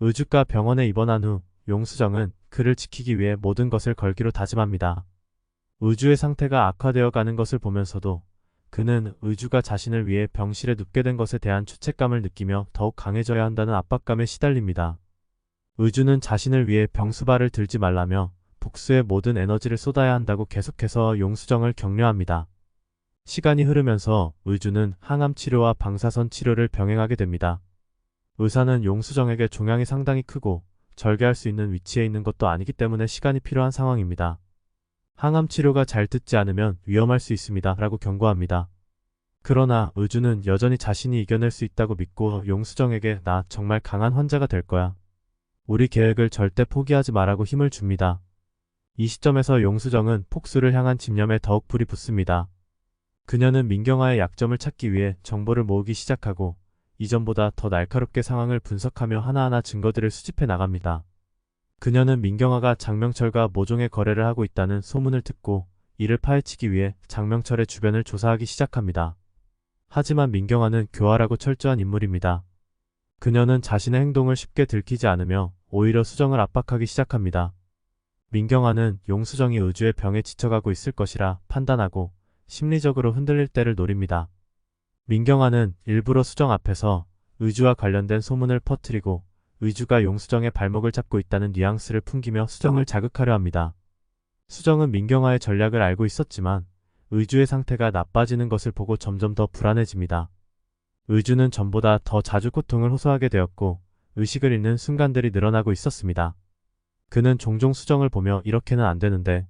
의주가 병원에 입원한 후 용수정은 그를 지키기 위해 모든 것을 걸기로 다짐합니다. 의주의 상태가 악화되어 가는 것을 보면서도 그는 의주가 자신을 위해 병실에 눕게 된 것에 대한 죄책감을 느끼며 더욱 강해져야 한다는 압박감에 시달립니다. 의주는 자신을 위해 병수발을 들지 말라며 복수의 모든 에너지를 쏟아야 한다고 계속해서 용수정을 격려합니다. 시간이 흐르면서 의주는 항암 치료와 방사선 치료를 병행하게 됩니다. 의사는 용수정에게 종양이 상당히 크고 절개할 수 있는 위치에 있는 것도 아니기 때문에 시간이 필요한 상황입니다. 항암 치료가 잘 듣지 않으면 위험할 수 있습니다. 라고 경고합니다. 그러나 의주는 여전히 자신이 이겨낼 수 있다고 믿고 용수정에게 나 정말 강한 환자가 될 거야. 우리 계획을 절대 포기하지 말라고 힘을 줍니다. 이 시점에서 용수정은 폭수를 향한 집념에 더욱 불이 붙습니다. 그녀는 민경아의 약점을 찾기 위해 정보를 모으기 시작하고 이전보다 더 날카롭게 상황을 분석하며 하나하나 증거들을 수집해 나갑니다. 그녀는 민경아가 장명철과 모종의 거래를 하고 있다는 소문을 듣고 이를 파헤치기 위해 장명철의 주변을 조사하기 시작합니다. 하지만 민경아는 교활하고 철저한 인물입니다. 그녀는 자신의 행동을 쉽게 들키지 않으며 오히려 수정을 압박하기 시작합니다. 민경아는 용수정이 의주의 병에 지쳐가고 있을 것이라 판단하고 심리적으로 흔들릴 때를 노립니다. 민경아는 일부러 수정 앞에서 의주와 관련된 소문을 퍼뜨리고 의주가 용수정의 발목을 잡고 있다는 뉘앙스를 풍기며 수정을 자극하려 합니다. 수정은 민경아의 전략을 알고 있었지만 의주의 상태가 나빠지는 것을 보고 점점 더 불안해집니다. 의주는 전보다 더 자주 고통을 호소하게 되었고 의식을 잃는 순간들이 늘어나고 있었습니다. 그는 종종 수정을 보며 이렇게는 안 되는데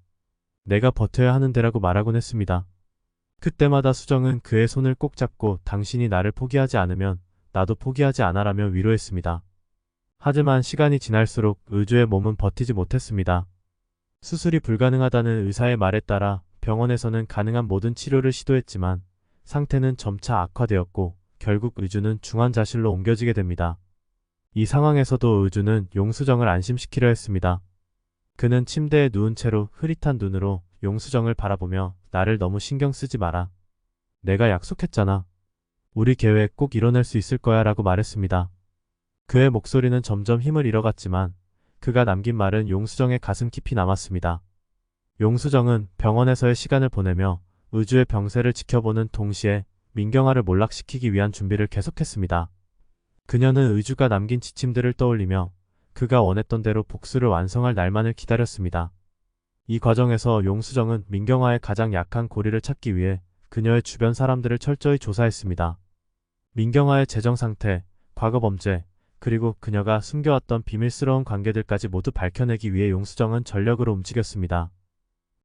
내가 버텨야 하는데라고 말하곤 했습니다. 그때마다 수정은 그의 손을 꼭 잡고 당신이 나를 포기하지 않으면 나도 포기하지 않아라며 위로했습니다. 하지만 시간이 지날수록 의주의 몸은 버티지 못했습니다. 수술이 불가능하다는 의사의 말에 따라 병원에서는 가능한 모든 치료를 시도했지만 상태는 점차 악화되었고 결국 의주는 중환자실로 옮겨지게 됩니다. 이 상황에서도 의주는 용수정을 안심시키려 했습니다. 그는 침대에 누운 채로 흐릿한 눈으로 용수정을 바라보며 나를 너무 신경 쓰지 마라. 내가 약속했잖아. 우리 계획 꼭 이뤄낼 수 있을 거야 라고 말했습니다. 그의 목소리는 점점 힘을 잃어갔지만 그가 남긴 말은 용수정의 가슴 깊이 남았습니다. 용수정은 병원에서의 시간을 보내며 의주의 병세를 지켜보는 동시에 민경아를 몰락시키기 위한 준비를 계속했습니다. 그녀는 의주가 남긴 지침들을 떠올리며 그가 원했던 대로 복수를 완성할 날만을 기다렸습니다. 이 과정에서 용수정은 민경아의 가장 약한 고리를 찾기 위해 그녀의 주변 사람들을 철저히 조사했습니다. 민경아의 재정 상태, 과거 범죄, 그리고 그녀가 숨겨왔던 비밀스러운 관계들까지 모두 밝혀내기 위해 용수정은 전력으로 움직였습니다.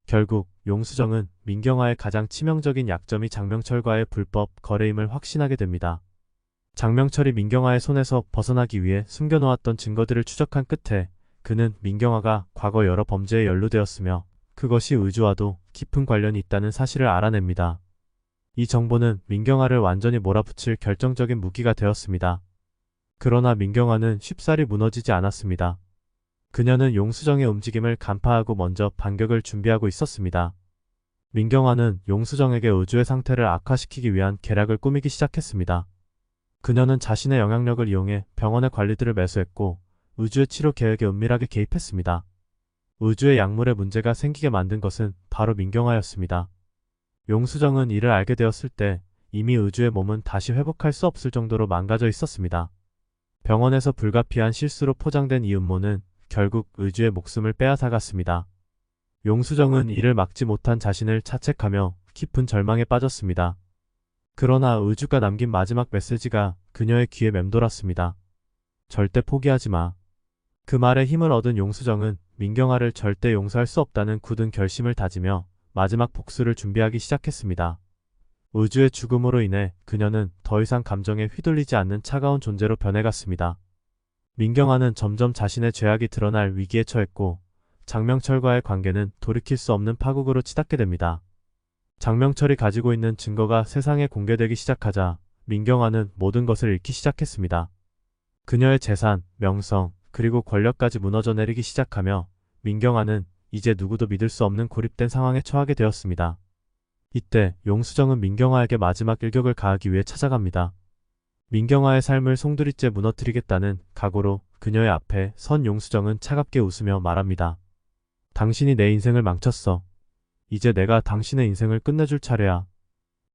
결국 용수정은 민경아의 가장 치명적인 약점이 장명철과의 불법 거래임을 확신하게 됩니다. 장명철이 민경아의 손에서 벗어나기 위해 숨겨놓았던 증거들을 추적한 끝에 그는 민경아가 과거 여러 범죄에 연루되었으며 그것이 의주와도 깊은 관련이 있다는 사실을 알아냅니다. 이 정보는 민경아를 완전히 몰아붙일 결정적인 무기가 되었습니다. 그러나 민경아는 쉽사리 무너지지 않았습니다. 그녀는 용수정의 움직임을 간파하고 먼저 반격을 준비하고 있었습니다. 민경아는 용수정에게 의주의 상태를 악화시키기 위한 계략을 꾸미기 시작했습니다. 그녀는 자신의 영향력을 이용해 병원의 관리들을 매수했고 의주의 치료 계획에 은밀하게 개입했습니다. 의주의 약물에 문제가 생기게 만든 것은 바로 민경아였습니다. 용수정은 이를 알게 되었을 때 이미 의주의 몸은 다시 회복할 수 없을 정도로 망가져 있었습니다. 병원에서 불가피한 실수로 포장된 이 음모는 결국 의주의 목숨을 빼앗아갔습니다. 용수정은 이를 막지 못한 자신을 자책하며 깊은 절망에 빠졌습니다. 그러나 의주가 남긴 마지막 메시지가 그녀의 귀에 맴돌았습니다. 절대 포기하지 마. 그 말에 힘을 얻은 용수정은 민경아를 절대 용서할 수 없다는 굳은 결심을 다지며 마지막 복수를 준비하기 시작했습니다. 의주의 죽음으로 인해 그녀는 더 이상 감정에 휘둘리지 않는 차가운 존재로 변해갔습니다. 민경아는 점점 자신의 죄악이 드러날 위기에 처했고 장명철과의 관계는 돌이킬 수 없는 파국으로 치닫게 됩니다. 장명철이 가지고 있는 증거가 세상에 공개되기 시작하자 민경아는 모든 것을 잃기 시작했습니다. 그녀의 재산, 명성, 그리고 권력까지 무너져 내리기 시작하며 민경아는 이제 누구도 믿을 수 없는 고립된 상황에 처하게 되었습니다. 이때 용수정은 민경아에게 마지막 일격을 가하기 위해 찾아갑니다. 민경아의 삶을 송두리째 무너뜨리겠다는 각오로 그녀의 앞에 선 용수정은 차갑게 웃으며 말합니다. 당신이 내 인생을 망쳤어. 이제 내가 당신의 인생을 끝내줄 차례야.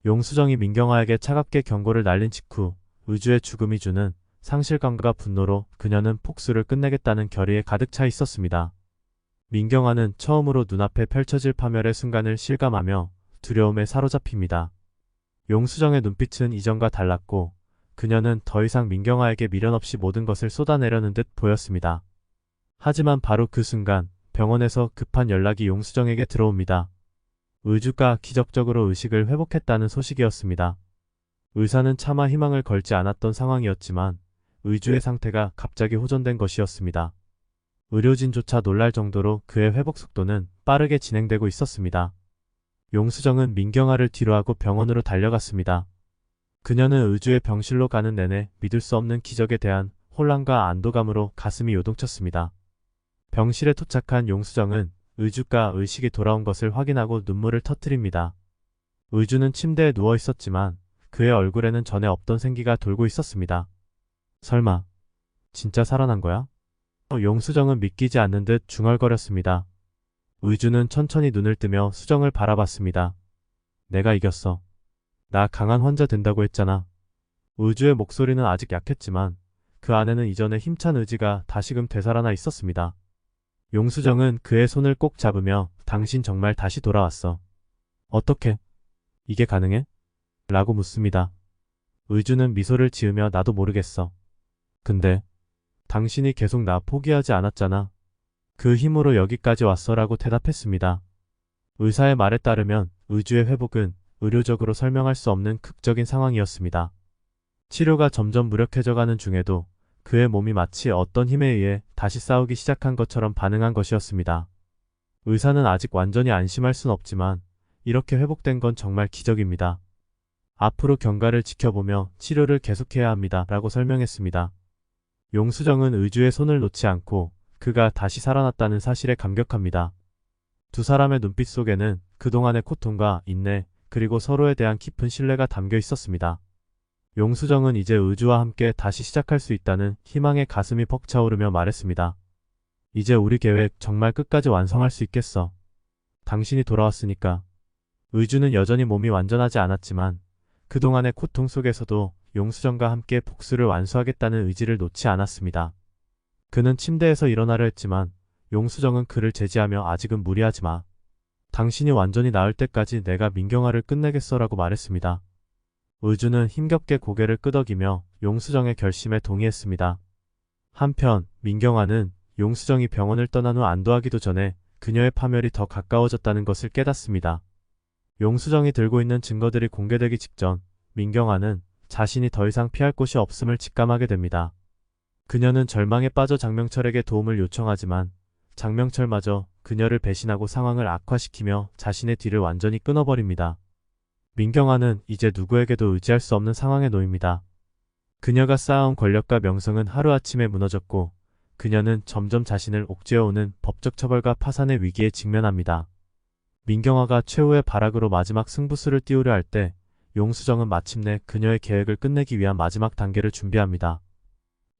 용수정이 민경아에게 차갑게 경고를 날린 직후 의주의 죽음이 주는 상실감과 분노로 그녀는 폭수를 끝내겠다는 결의에 가득 차 있었습니다. 민경아는 처음으로 눈앞에 펼쳐질 파멸의 순간을 실감하며 두려움에 사로잡힙니다. 용수정의 눈빛은 이전과 달랐고 그녀는 더 이상 민경아에게 미련 없이 모든 것을 쏟아내려는 듯 보였습니다. 하지만 바로 그 순간 병원에서 급한 연락이 용수정에게 들어옵니다. 의주가 기적적으로 의식을 회복했다는 소식이었습니다. 의사는 차마 희망을 걸지 않았던 상황이었지만 의주의 상태가 갑자기 호전된 것이었습니다. 의료진조차 놀랄 정도로 그의 회복 속도는 빠르게 진행되고 있었습니다. 용수정은 민경아를 뒤로하고 병원으로 달려갔습니다. 그녀는 의주의 병실로 가는 내내 믿을 수 없는 기적에 대한 혼란과 안도감으로 가슴이 요동쳤습니다. 병실에 도착한 용수정은 의주가 의식이 돌아온 것을 확인하고 눈물을 터뜨립니다. 의주는 침대에 누워 있었지만 그의 얼굴에는 전에 없던 생기가 돌고 있었습니다. 설마 진짜 살아난 거야? 용수정은 믿기지 않는 듯 중얼거렸습니다. 의주는 천천히 눈을 뜨며 수정을 바라봤습니다. 내가 이겼어. 나 강한 환자 된다고 했잖아. 의주의 목소리는 아직 약했지만 그 안에는 이전의 힘찬 의지가 다시금 되살아나 있었습니다. 용수정은 그의 손을 꼭 잡으며 당신 정말 다시 돌아왔어. 어떻게? 이게 가능해? 라고 묻습니다. 의주는 미소를 지으며 나도 모르겠어. 근데 당신이 계속 나 포기하지 않았잖아. 그 힘으로 여기까지 왔어라고 대답했습니다. 의사의 말에 따르면 의주의 회복은 의료적으로 설명할 수 없는 극적인 상황이었습니다. 치료가 점점 무력해져가는 중에도 그의 몸이 마치 어떤 힘에 의해 다시 싸우기 시작한 것처럼 반응한 것이었습니다. 의사는 아직 완전히 안심할 순 없지만 이렇게 회복된 건 정말 기적입니다. 앞으로 경과를 지켜보며 치료를 계속해야 합니다. 라고 설명했습니다. 용수정은 의주의 손을 놓지 않고 그가 다시 살아났다는 사실에 감격합니다. 두 사람의 눈빛 속에는 그동안의 고통과 인내, 그리고 서로에 대한 깊은 신뢰가 담겨 있었습니다. 용수정은 이제 의주와 함께 다시 시작할 수 있다는 희망의 가슴이 벅차오르며 말했습니다. 이제 우리 계획 정말 끝까지 완성할 수 있겠어. 당신이 돌아왔으니까. 의주는 여전히 몸이 완전하지 않았지만 그동안의 고통 속에서도 용수정과 함께 복수를 완수하겠다는 의지를 놓지 않았습니다. 그는 침대에서 일어나려 했지만 용수정은 그를 제지하며 아직은 무리하지 마. 당신이 완전히 나을 때까지 내가 민경아를 끝내겠어라고 말했습니다. 의주는 힘겹게 고개를 끄덕이며 용수정의 결심에 동의했습니다. 한편 민경아는 용수정이 병원을 떠난 후 안도하기도 전에 그녀의 파멸이 더 가까워졌다는 것을 깨닫습니다. 용수정이 들고 있는 증거들이 공개되기 직전 민경아는 자신이 더 이상 피할 곳이 없음을 직감하게 됩니다. 그녀는 절망에 빠져 장명철에게 도움을 요청하지만 장명철마저 그녀를 배신하고 상황을 악화시키며 자신의 뒤를 완전히 끊어버립니다. 민경아는 이제 누구에게도 의지할 수 없는 상황에 놓입니다. 그녀가 쌓아온 권력과 명성은 하루아침에 무너졌고 그녀는 점점 자신을 옥죄어오는 법적 처벌과 파산의 위기에 직면합니다. 민경아가 최후의 발악으로 마지막 승부수를 띄우려 할 때 용수정은 마침내 그녀의 계획을 끝내기 위한 마지막 단계를 준비합니다.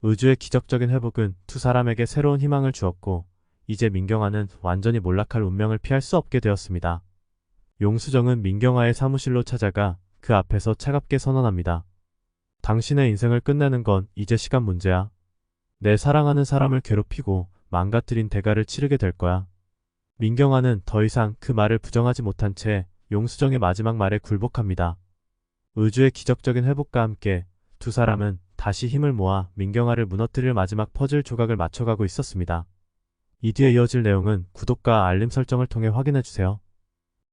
의주의 기적적인 회복은 두 사람에게 새로운 희망을 주었고 이제 민경아는 완전히 몰락할 운명을 피할 수 없게 되었습니다. 용수정은 민경아의 사무실로 찾아가 그 앞에서 차갑게 선언합니다. 당신의 인생을 끝내는 건 이제 시간 문제야. 내 사랑하는 사람을 괴롭히고 망가뜨린 대가를 치르게 될 거야. 민경아는 더 이상 그 말을 부정하지 못한 채 용수정의 마지막 말에 굴복합니다. 의주의 기적적인 회복과 함께 두 사람은 다시 힘을 모아 민경아를 무너뜨릴 마지막 퍼즐 조각을 맞춰가고 있었습니다. 이 뒤에 이어질 내용은 구독과 알림 설정을 통해 확인해주세요.